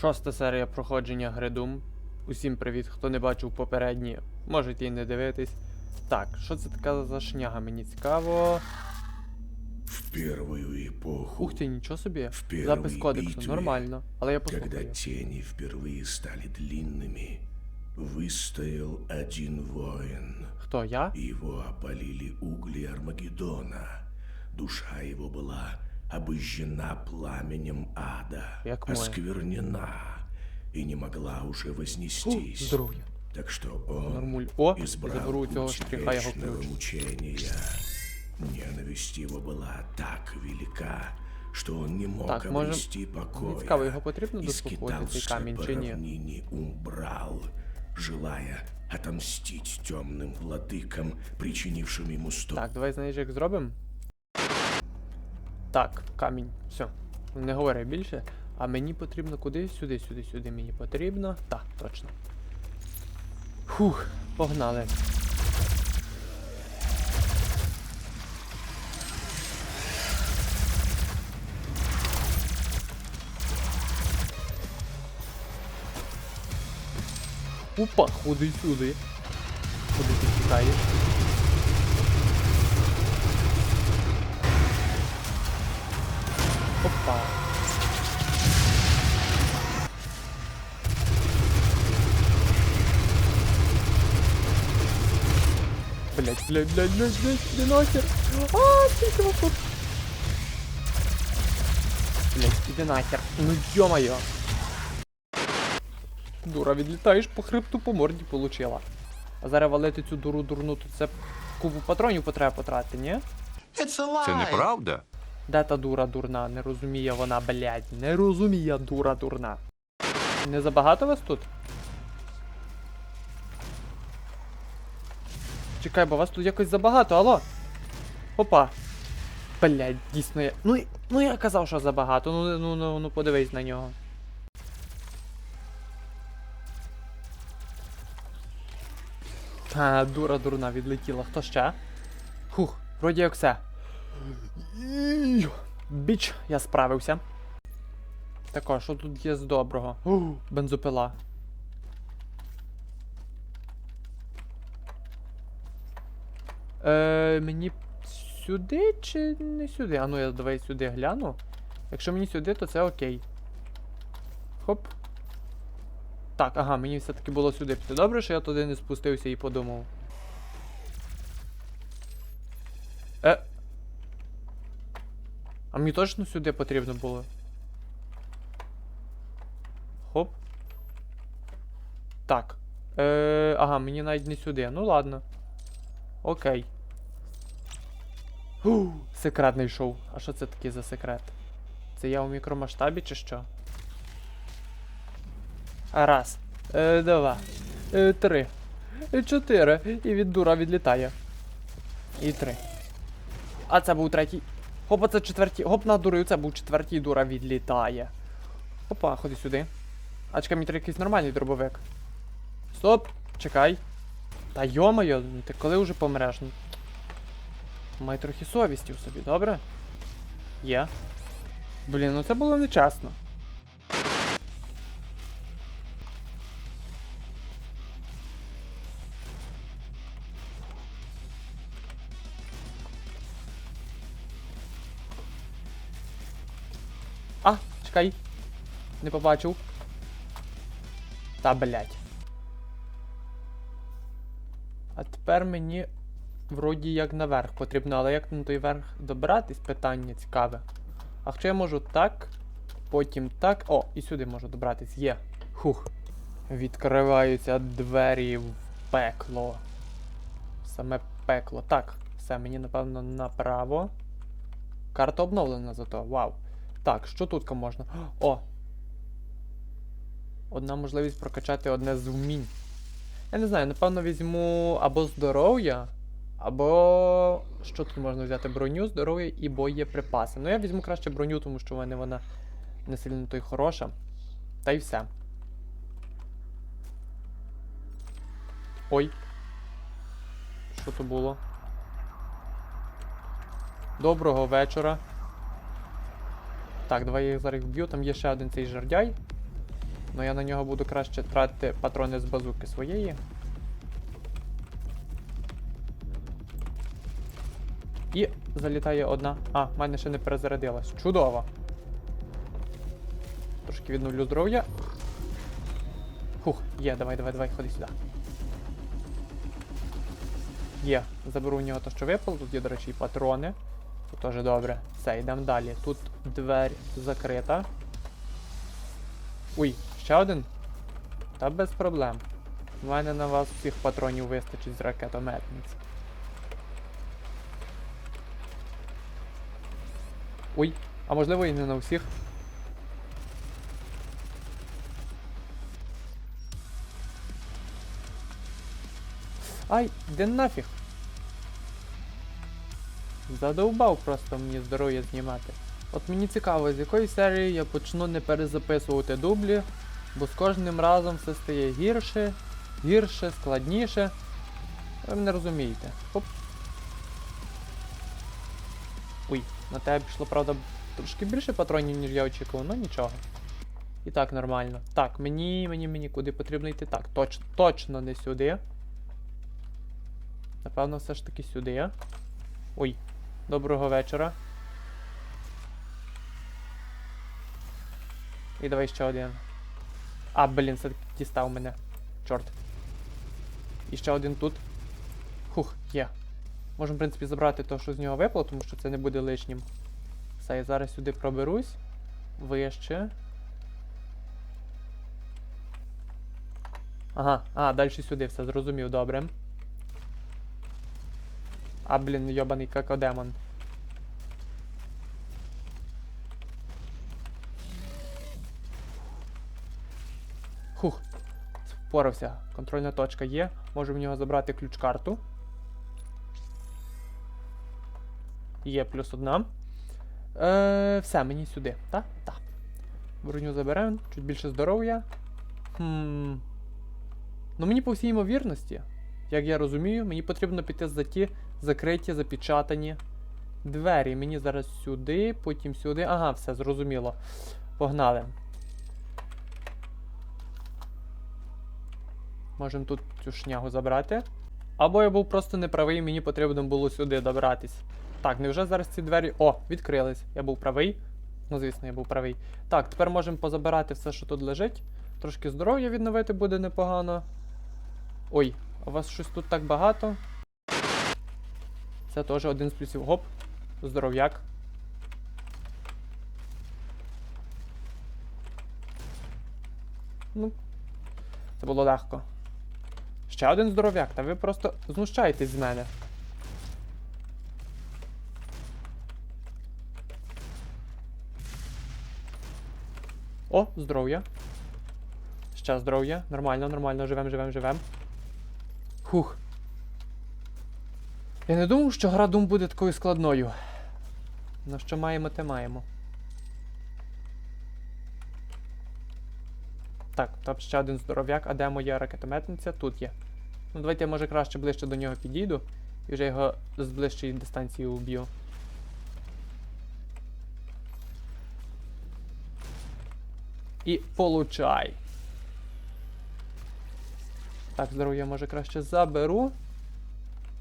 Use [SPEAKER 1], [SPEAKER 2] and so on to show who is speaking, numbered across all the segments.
[SPEAKER 1] Шоста серія проходження гри Doom. Усім привіт, хто не бачив попередні, можете і не дивитись. Так, що це така за шняга, мені цікаво.
[SPEAKER 2] В первую эпоху,
[SPEAKER 1] Ух ти, нічого собі.
[SPEAKER 2] В першій
[SPEAKER 1] Запис кодексу,
[SPEAKER 2] битві,
[SPEAKER 1] нормально. Але я
[SPEAKER 2] когда
[SPEAKER 1] послухаю.
[SPEAKER 2] тени впервые стали длинными, выстоял один воин.
[SPEAKER 1] Хто я?
[SPEAKER 2] Его опалили угли Армагеддона. Душа его была обожжена пламенем ада,
[SPEAKER 1] Як моя.
[SPEAKER 2] осквернена и не могла уже
[SPEAKER 1] Фу,
[SPEAKER 2] вознестись.
[SPEAKER 1] здоров'я.
[SPEAKER 2] Так что он
[SPEAKER 1] Нормуль. О,
[SPEAKER 2] избрал
[SPEAKER 1] заберу у цього
[SPEAKER 2] путь
[SPEAKER 1] штриха його
[SPEAKER 2] вечного
[SPEAKER 1] ключ.
[SPEAKER 2] мучения. Ненависть его была так велика, что он не мог
[SPEAKER 1] Так, може,
[SPEAKER 2] обрести
[SPEAKER 1] Мені
[SPEAKER 2] покоя.
[SPEAKER 1] цікаво, його потрібно
[SPEAKER 2] и
[SPEAKER 1] дослуховувати цей
[SPEAKER 2] скитался
[SPEAKER 1] камінь
[SPEAKER 2] по
[SPEAKER 1] чи ні?
[SPEAKER 2] равнине Умбрал, желая отомстить темным владыкам, причинившим ему столь
[SPEAKER 1] Так, давай знаєш, як зробимо. Так, камінь. Все. Не говори більше. А мені потрібно куди? Сюди, сюди, сюди мені потрібно. Так, точно. Фух, погнали. Опа, ходи сюди. Куди ти тікаєш? Блять, блять, блять, блять, блять, иди нахер. А, сколько вас тут? Блять, иди нахер. Ну ё-моё. Дура, відлітаєш по хребту по морді получила. А зараз валити цю дуру дурну, то це купу патронів потреба потратити, ні?
[SPEAKER 3] Це неправда.
[SPEAKER 1] Де та дура дурна? Не розуміє вона, блядь. Не розуміє дура дурна. Не забагато вас тут? Чекай, бо вас тут якось забагато, алло. Опа. Блядь, дійсно я. Ну, ну я казав, що забагато. Ну, ну, ну, ну подивись на нього. А, дура дурна відлетіла. Хто ще? Хух, вроді як все. Біч, я справився. Так, а що тут є з доброго? Бензопила. Е, мені сюди чи не сюди? А ну я давай сюди гляну. Якщо мені сюди, то це окей. Хоп. Так, ага, мені все-таки було сюди піти. Добре, що я туди не спустився і подумав. Е. А мені точно сюди потрібно було. Хоп. Так. Е, ага, мені навіть не сюди. Ну ладно. Окей. Фу, секрет знайшов. А що це таке за секрет? Це я у мікромасштабі чи що? Раз. Е, два. Е, три. Е, чотири. І від дура відлітає. І три. А це був третій. Хопа, це четвертій. Гоп надурив, це був четвертій дура відлітає. Опа, ходи сюди. А чекай, мені треба якийсь нормальний дробовик. Стоп! Чекай. Та йомайо, ну ти коли вже помреш? Ну, Май трохи совісті в собі, добре? Є. Блін, ну це було нечесно. А, чекай. Не побачив. Та блять. А тепер мені вроді як наверх потрібно, але як на той верх добратись, питання цікаве. А якщо я можу так, потім так. О, і сюди можу добратись. Є. Хух. Відкриваються двері в пекло. Саме пекло. Так, все, мені напевно направо. Карта обновлена зато. Вау. Так, що тут можна? О! Одна можливість прокачати одне з вмінь. Я не знаю, напевно, візьму або здоров'я, або. Що тут можна взяти? Броню, здоров'я і боєприпаси. Ну, я візьму краще броню, тому що в мене вона не сильно то й хороша. Та й все. Ой. Що то було? Доброго вечора. Так, давай я їх зараз вб'ю. Там є ще один цей жердяй. Ну я на нього буду краще тратити патрони з базуки своєї. І залітає одна. А, в мене ще не перезарядилась. Чудово. Трошки відновлю здоров'я. Фух, є, давай, давай, давай, ходи сюди. Є, заберу у нього те, що випало. Тут є, до речі, і патрони. Це теж добре. Все, йдемо далі. Тут двері закрита. Ой, ще один? Та без проблем. У мене на вас всіх патронів вистачить з ракетометниць. Ой, а можливо і не на всіх. Ай, де нафіг? Задовбав просто мені здоров'я знімати. От мені цікаво, з якої серії я почну не перезаписувати дублі, бо з кожним разом все стає гірше, гірше, складніше. Ви мене розумієте. Оп. Ой, на тебе пішло, правда, трошки більше патронів, ніж я очікував, ну нічого. І так нормально. Так, мені, мені, мені куди потрібно йти? Так, точ, точно не сюди. Напевно, все ж таки сюди. Ой, доброго вечора. І давай ще один. А, блін, все дістав мене. Чорт. І ще один тут. Хух, є. Можемо, в принципі, забрати те, що з нього випало, тому що це не буде лишнім. Все, я зараз сюди проберусь. Вище. Ага, а, далі сюди все зрозумів, добре. А, блін, йобаний какодемон. Хух. Впорався. Контрольна точка є. Можу в нього забрати ключ-карту. Є плюс одна. Е, все, мені сюди, так? Так. Броню заберемо, чуть більше здоров'я. Хм. Ну мені по всій ймовірності, як я розумію, мені потрібно піти за ті закриті, запечатані двері. Мені зараз сюди, потім сюди. Ага, все, зрозуміло. Погнали. Можемо тут цю шнягу забрати. Або я був просто неправий, мені потрібно було сюди добратись. Так, невже зараз ці двері. О, відкрились. Я був правий. Ну, звісно, я був правий. Так, тепер можемо позабирати все, що тут лежить. Трошки здоров'я відновити буде непогано. Ой, у вас щось тут так багато. Це теж один з плюсів. Гоп. Здоров'як. Ну. Це було легко. Ще один здоров'як, та ви просто знущаєтесь з мене. О, здоров'я. Ще здоров'я. Нормально, нормально, живем, живем, живем. Хух. Я не думав, що гра Doom буде такою складною. Ну що маємо, те маємо. Так, там ще один здоров'як, а де моя ракетометниця? Тут є. Ну давайте я може краще ближче до нього підійду і вже його з ближчої дистанції уб'ю. І получай. Так, здоров'я може краще заберу.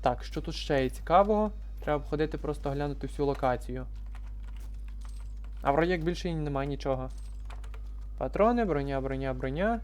[SPEAKER 1] Так, що тут ще є цікавого? Треба обходити, просто глянути всю локацію. А вроді як більше немає нічого. Патрони, броня, броня, броня.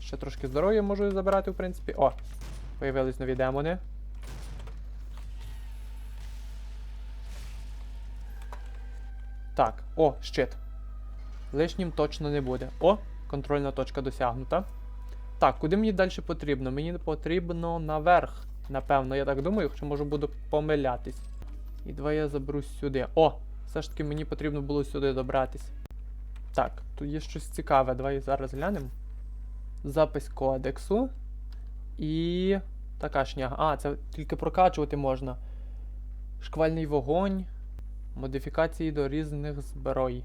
[SPEAKER 1] Ще трошки здоров'я можу забирати, в принципі. О! Появились нові демони. Так, о, щит. Лишнім точно не буде. О, контрольна точка досягнута. Так, куди мені далі потрібно? Мені потрібно наверх. Напевно, я так думаю, хоча можу буду помилятись. І давай я заберусь сюди. О! Все ж таки мені потрібно було сюди добратись. Так, тут є щось цікаве. Давай зараз глянемо. Запис кодексу. І. Така шняга. А, це тільки прокачувати можна. Шквальний вогонь. Модифікації до різних зброй.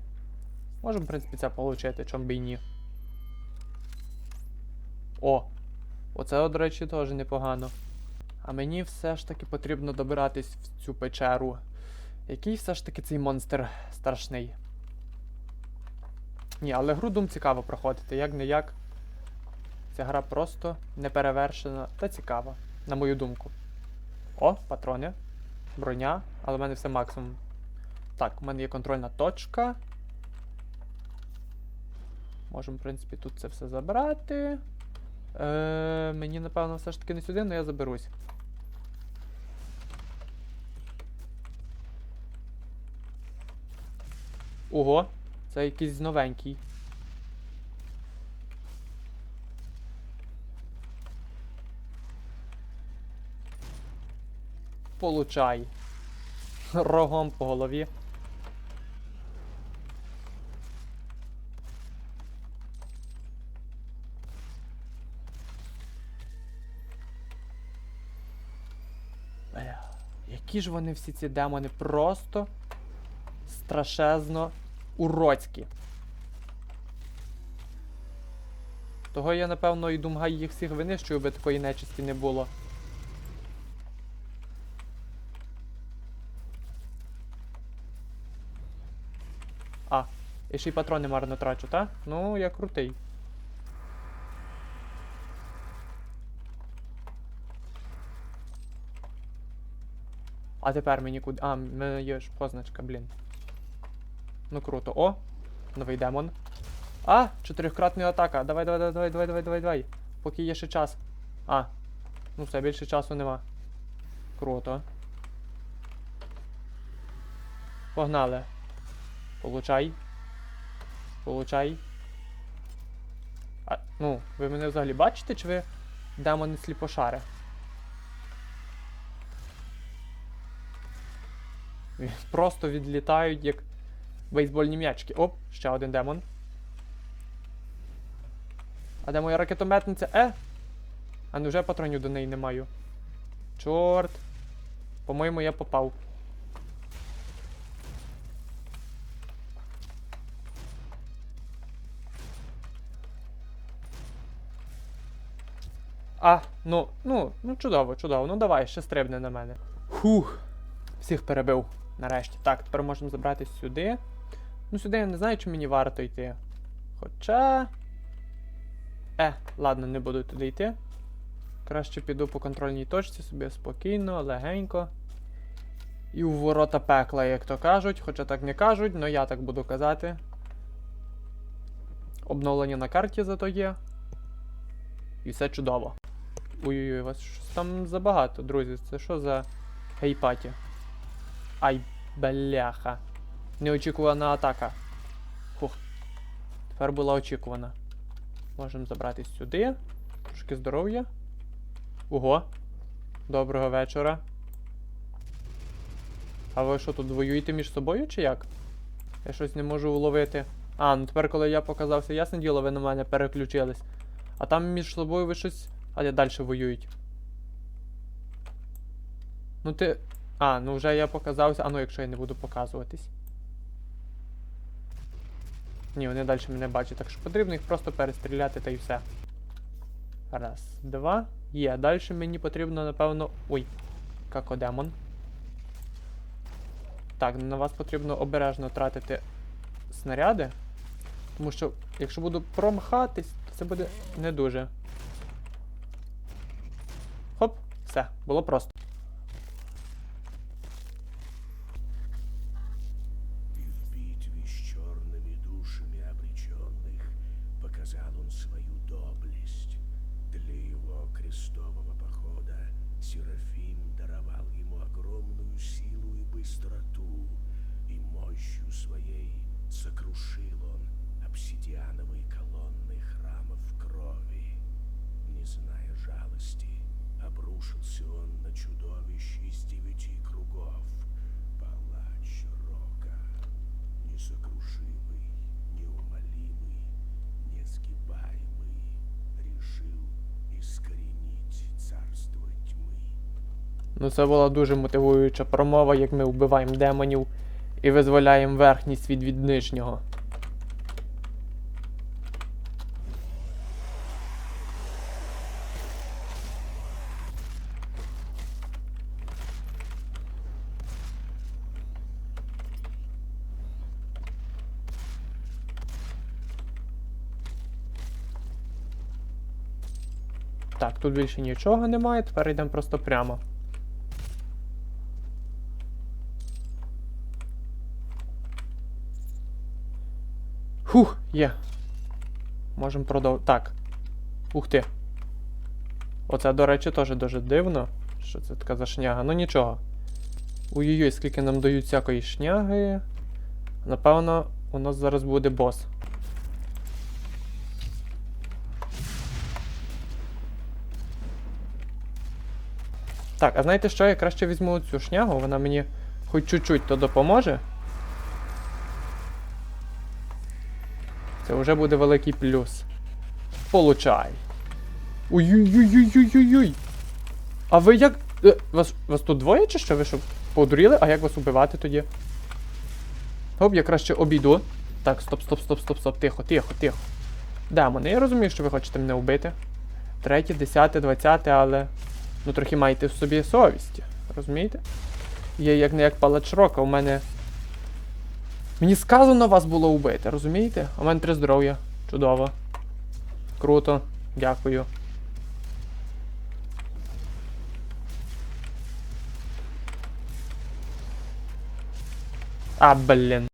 [SPEAKER 1] Можемо, в принципі, це отримати, чом би і ні. О! Оце, до речі, теж непогано. А мені все ж таки потрібно добиратись в цю печеру. Який все ж таки цей монстр страшний? Ні, але гру Doom цікаво проходити, як не як. Ця гра просто неперевершена та цікава, на мою думку. О, патрони. Броня, але в мене все максимум. Так, у мене є контрольна точка. Можемо, в принципі, тут це все забрати. Е, мені, напевно, все ж таки не сюди, але я заберусь. Ого, це якийсь новенький. Получай. Рогом по голові. Які ж вони всі ці демони просто страшезно уродські. Того я, напевно, і думгай їх всіх винищую, би такої нечисті не було. А, і ще й патрони марно трачу, та? Ну, я крутий. А тепер мені куди. А, мене є ж позначка, блін. Ну круто. О! Новий демон. А! Чотирьохкратна атака. Давай, давай, давай, давай, давай, давай, давай. Поки є ще час. А. Ну все, більше часу нема. Круто. Погнали. Получай. Получай. А, ну, ви мене взагалі бачите, чи ви демони сліпошари? Просто відлітають як бейсбольні м'ячки. Оп, ще один демон. А де моя ракетометниця? Е? А невже патронів до неї не маю? Чорт. По-моєму, я попав. А, ну, ну, ну чудово, чудово. Ну давай, ще стрибне на мене. Фух. Всіх перебив. Нарешті. Так, тепер можемо забратись сюди. Ну, сюди я не знаю, чи мені варто йти. Хоча. Е, ладно, не буду туди йти. Краще піду по контрольній точці собі спокійно, легенько. І у ворота пекла, як то кажуть. Хоча так не кажуть, але я так буду казати. Обновлення на карті зато є. І все чудово. Ой-ой-ой, вас щось там забагато, друзі. Це що за гейпаті? Ай, бляха. Неочікувана атака. Фух. Тепер була очікувана. Можемо забратись сюди. Трошки здоров'я. Ого. Доброго вечора. А ви що тут воюєте між собою чи як? Я щось не можу уловити. А, ну тепер, коли я показався, ясне діло, ви на мене переключились. А там між собою ви щось. А де далі воюють? Ну ти. А, ну вже я показався. А ну якщо я не буду показуватись. Ні, вони далі мене бачать, так що потрібно їх просто перестріляти та й все. Раз, два. Є. Далі мені потрібно, напевно. Ой, какодемон. Так, на вас потрібно обережно тратити снаряди. Тому що, якщо буду промахатись, то це буде не дуже. Хоп, все, було просто. Ну це була дуже мотивуюча промова, як ми вбиваємо демонів і визволяємо верхність від від нижнього. Так, тут більше нічого немає, тепер йдемо просто прямо. Є. Можемо продовжити. Так. Ух ти. Оце, до речі, теж дуже дивно. Що це така за шняга? Ну нічого. Ой-ой-ой, скільки нам дають всякої шняги. Напевно, у нас зараз буде бос. Так, а знаєте що? Я краще візьму цю шнягу, вона мені хоч чуть-чуть то допоможе. Це вже буде великий плюс. Получай. Ой-ой-ой-ой-ой-ой-ой. А ви як. Е, вас, вас тут двоє чи що? Ви що, подуріли? А як вас убивати тоді? Оп, я краще обійду. Так, стоп, стоп, стоп, стоп, стоп, тихо, тихо, тихо. Демони, я розумію, що ви хочете мене вбити. Третє, десяте, двадцяте, але. Ну трохи маєте в собі совісті. Розумієте? Є як не як палач рока, у мене. Мені сказано вас було убити, розумієте? У мене три здоров'я. Чудово. Круто. Дякую. А, блін.